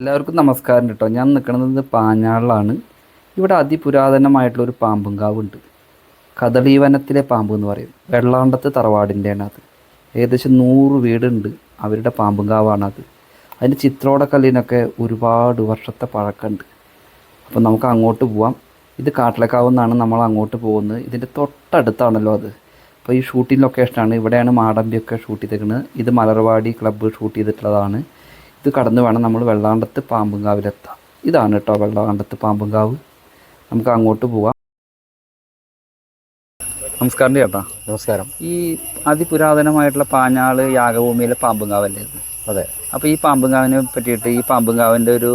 എല്ലാവർക്കും നമസ്കാരം കേട്ടോ ഞാൻ നിൽക്കുന്നത് പാഞ്ഞാളിലാണ്. ഇവിടെ അതിപുരാതനമായിട്ടുള്ളൊരു ഉണ്ട് കദളി വനത്തിലെ പാമ്പ് എന്ന് പറയും. വെള്ളാണ്ടത്തെ തറവാടിന്റെയാണ് അത് ഏകദേശം നൂറ് വീടുണ്ട് അവരുടെ പാമ്പുങ്കാവാണത് അതിന്റെ ചിത്രോടക്കല്ലിനൊക്കെ ഒരുപാട് വർഷത്തെ പഴക്കമുണ്ട്. അപ്പോൾ നമുക്ക് അങ്ങോട്ട് പോവാം. ഇത് കാട്ടിലേക്കാവ് നമ്മൾ അങ്ങോട്ട് പോകുന്നത്. ഇതിന്റെ തൊട്ടടുത്താണല്ലോ അത്. അപ്പോൾ ഈ ഷൂട്ടിംഗ് ലൊക്കേഷനാണ്. ഇവിടെയാണ് മാടമ്പിയൊക്കെ ഷൂട്ട് ചെയ്തേക്കുന്നത് ഇത് മലർവാടി ക്ലബ്ബ് ഷൂട്ട് ചെയ്തിട്ടുള്ളതാണ്. ഇത് കടന്ന് വേണം നമ്മൾ വെള്ളാണ്ടത്ത് പാമ്പുങ്കാവിലെത്താം ഇതാണ് കേട്ടോ വെള്ളാണ്ടത്ത് പാമ്പുങ്കാവ്. നമുക്ക് അങ്ങോട്ട് പോവാം. നമസ്കാരം ചേട്ടാ നമസ്കാരം. ഈ അതിപുരാതനമായിട്ടുള്ള പാഞ്ഞാൾ യാഗഭൂമിയിലെ പാമ്പുങ്കാവല്ലേ? ഇത് അതെ. അപ്പോൾ ഈ പാമ്പുങ്കാവിനെ പറ്റിയിട്ട് ഈ പാമ്പുങ്കാവിന്റെ ഒരു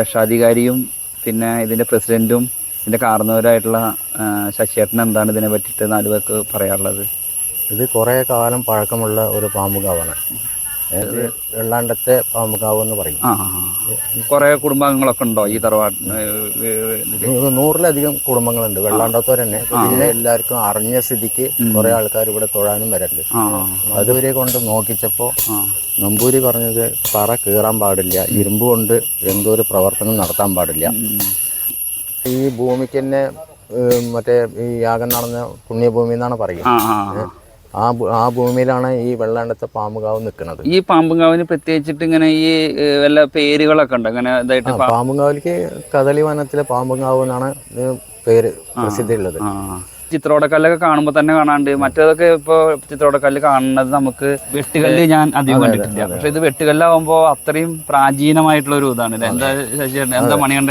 രക്ഷാധികാരിയും പിന്നെ ഇതിന്റെ പ്രസിഡന്റും ഇതിന്റെ കാരണവരായിട്ടുള്ള ഏഹ്, ശശിയേട്ടൻ എന്താണ് ഇതിനെ പറ്റിയിട്ട് നാല് പേർക്ക് പറയാനുള്ളത്? ഇത് കുറേ കാലം പഴക്കമുള്ള ഒരു പാമ്പുകാവാണ് അതായത് വെള്ളാണ്ടത്തെ പാമ്പുകാവ് എന്ന് പറയും. കുറെ കുടുംബാംഗങ്ങളൊക്കെ ഉണ്ടോ ഈ തറവാട് നൂ- നൂറിലധികം കുടുംബങ്ങളുണ്ട്. വെള്ളാണ്ടത്തോർ തന്നെ. പിന്നെ എല്ലാവർക്കും അറിഞ്ഞ സ്ഥിതിക്ക് കുറേ ആൾക്കാർ ഇവിടെ തൊഴാനും വരണ്ട് അതുവരെ കൊണ്ട് നോക്കിച്ചപ്പോ നമ്പൂരി പറഞ്ഞത് തറ കീറാൻ പാടില്ല ഇരുമ്പ് കൊണ്ട് എന്തോ ഒരു പ്രവർത്തനം നടത്താൻ പാടില്ല. ഈ ഭൂമിക്ക് തന്നെ മറ്റേ ഈ യാഗം നടന്ന പുണ്യഭൂമി എന്നാണ് പറയുക. ആ ആ ഭൂമിയിലാണ് ഈ വെള്ളാണ്ടത്തെ പാമ്പുകാവ് നിൽക്കുന്നത് ഈ പാമ്പുകാവിന് പ്രത്യേകിച്ചിട്ട് ഇങ്ങനെ ഈ വല്ല പേരുകളൊക്കെ ഉണ്ട് അങ്ങനെ ഇതായിട്ട് പാമ്പുകാവിലേക്ക് പാമ്പുങ്കാവിലേക്ക് കദളി വനത്തിലെ പാമ്പുങ്കാവ് എന്നാണ് പേര് പ്രസിദ്ധിയുള്ളത് ചിത്രോടക്കല്ലൊക്കെ കാണുമ്പോൾ തന്നെ കാണാണ്ട് മറ്റേതൊക്കെ ഇപ്പോൾ ചിത്രോടക്കല്ല് കാണുന്നത് നമുക്ക് വെട്ടുകല്ല് ഞാൻ അധികം കണ്ടിട്ടില്ല പക്ഷെ ഇത് വെട്ടുകല്ലാവുമ്പോൾ അത്രയും പ്രാചീനമായിട്ടുള്ള ഒരു ഇതാണ് എന്താ ശശിയേട്ടൻ എന്താ മണികണ്ഠ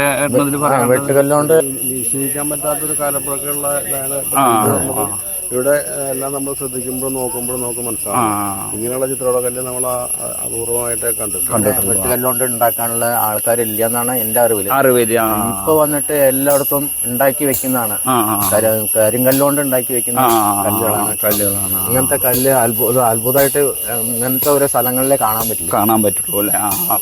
വെട്ടുകല്ലുകൊണ്ട് വിശ്വസിക്കാൻ പറ്റാത്തൊരു കാലപ്പോഴൊക്കെ ഉള്ള ആ നമുക്ക് ഇവിടെ എല്ലാം നമ്മൾ ശ്രദ്ധിക്കുമ്പോൾ നോക്കുമ്പോൾ നമുക്ക് മനസ്സിലാവും ഇങ്ങനെയുള്ള ചിത്രകല്ല് നമ്മൾ അപൂർവമായിട്ട് കണ്ടിട്ടുണ്ട്. വെട്ടുകല്ലുകൊണ്ട് ഉണ്ടാക്കാനുള്ള ആൾക്കാരില്ല എന്നാണ് എന്റെ അറിവിൽ അറിവ് ഇപ്പൊ വന്നിട്ട് എല്ലായിടത്തും ഉണ്ടാക്കി വെക്കുന്നതാണ്. കരിങ്കല്ലുകൊണ്ട് ഉണ്ടാക്കി വെക്കുന്ന കല്ലുകളാണ്. കല്ലുകളാണ് ഇങ്ങനത്തെ കല്ല് അത്ഭുത അത്ഭുതമായിട്ട് ഇങ്ങനത്തെ ഓരോ സ്ഥലങ്ങളിലേ കാണാൻ പറ്റും കാണാൻ പറ്റുള്ളൂ അല്ലേ ആ ആ.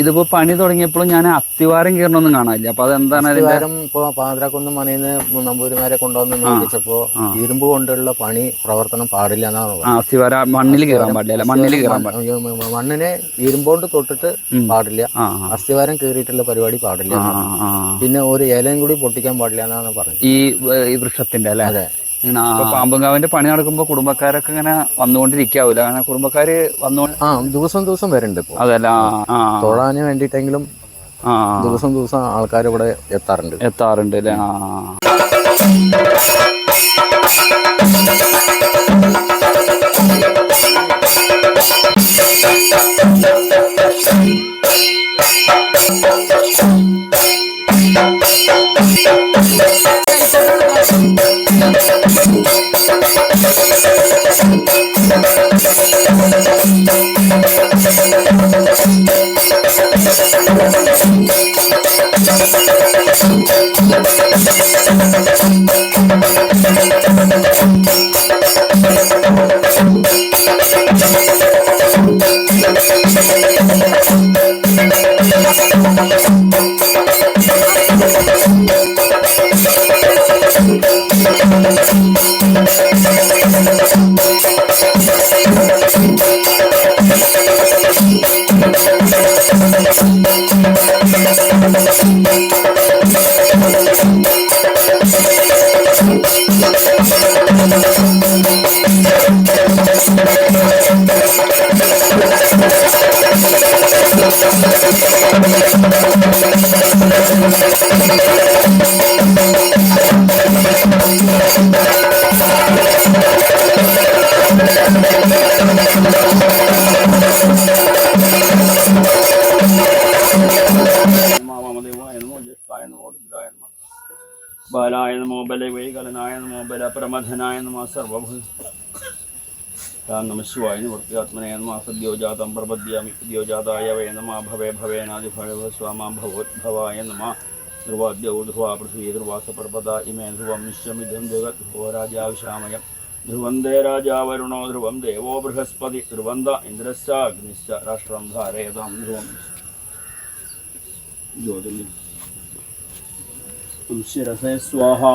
ഇതിപ്പോ പണി തുടങ്ങിയപ്പോഴും ഞാൻ അത്തിവാരം കീറണൊന്നും കാണാനില്ല. അപ്പൊ അതെന്താണ് ഇതുകാരം ഇപ്പൊ പാതിരാക്കുന്ന് മനയിന്ന് നമ്പൂരിമാരെ കൊണ്ടുവന്ന് നോക്കിച്ചപ്പോ ഇരുമ്പ് കൊണ്ടുള്ള പണി പ്രവർത്തനം പാടില്ല എന്നാണ് ആ അത്തിവാര മണ്ണിൽ കീറാൻ പാടില്ല മണ്ണിൽ കീറാൻ പാടില്ല പറഞ്ഞത്. മണ്ണിനെ ഇരുമ്പോണ്ട് തൊട്ടിട്ട് പാടില്ല. ആ അസ്ഥിവാരം കീറിയിട്ടുള്ള പരിപാടി പാടില്ല. ആ ആ പിന്നെ ഒരു ഇലയും കൂടി പൊട്ടിക്കാൻ പാടില്ല എന്നാണ് പറഞ്ഞത്. ഈ ഈ വൃക്ഷത്തിന്റെ അല്ലേ? അതെ. പാമ്പുങ്കാവിന്റെ പണി നടക്കുമ്പോ കുടുംബക്കാരൊക്കെ ഇങ്ങനെ വന്നുകൊണ്ടിരിക്കാവൂല. അങ്ങനെ കുടുംബക്കാര് വന്നു ആ ദിവസം ദിവസം വരുന്നുണ്ട് ഇപ്പൊ. അതല്ല? തൊഴാന് വേണ്ടിയിട്ടെങ്കിലും ആ ദിവസം ദിവസം ആൾക്കാർ ഇവിടെ എത്താറുണ്ട്. എത്താറുണ്ട് അല്ലേ? ആ മാമദേവായ നമോ ജ്യേഷ്ഠായ നമോ രുദ്രായ നമോ नम शिवाय निवृत्ति नम सद्यो जातं प्रपद्यामि सद्यो जाताय वै नम भवे स्वाम भवोद्भवाय नम ध्रुवाद्यौध्वा पृथ्वी ध्रुवास पर्वता इमे ध्रुवं निश्यमिदं जगत् ध्रुवो राजा ध्रुवं दे राजा वरुणो ध्रुवं देवो बृहस्पति ध्रुवन्द इन्द्रश्च अग्निश्च राष्ट्रं धारयतां ध्रुवं ज्योतिर् स्वाहा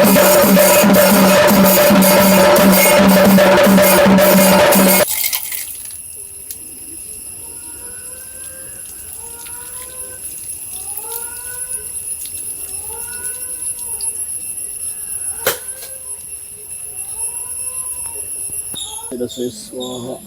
我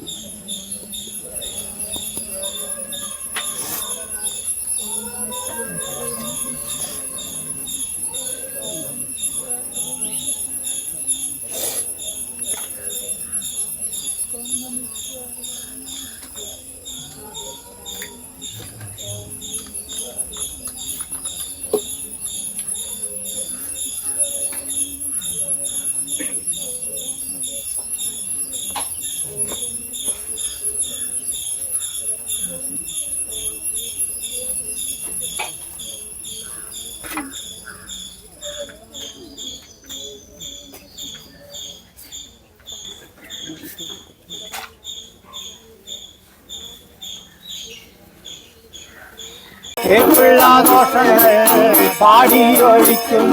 எப்பெல்லா தோஷங்கள் பாடி ஒழிக்கும்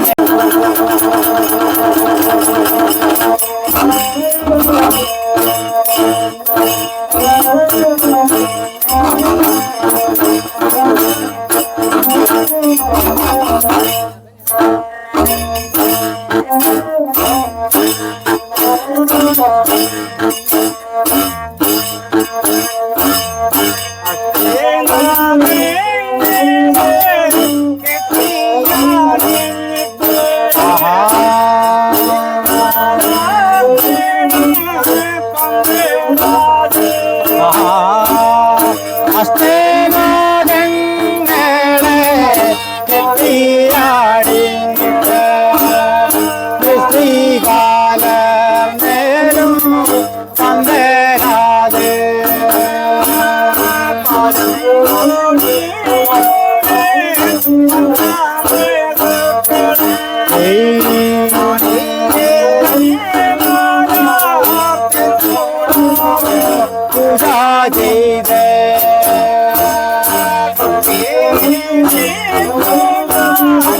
Thank you. Oh.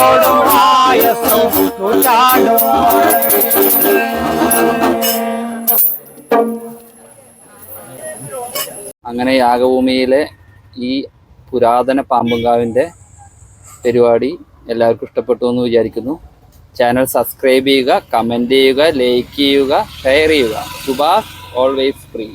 നൂറോടും ആയസും അങ്ങനെ യാഗഭൂമിയിലെ ഈ പുരാതന പാമ്പുങ്കാവിന്റെ പരിപാടി എല്ലാവർക്കും ഇഷ്ടപ്പെട്ടു എന്ന് വിചാരിക്കുന്നു. ചാനൽ സബ്സ്ക്രൈബ് ചെയ്യുക കമന്റ് ചെയ്യുക ലൈക്ക് ചെയ്യുക ഷെയർ ചെയ്യുക. Subhash always free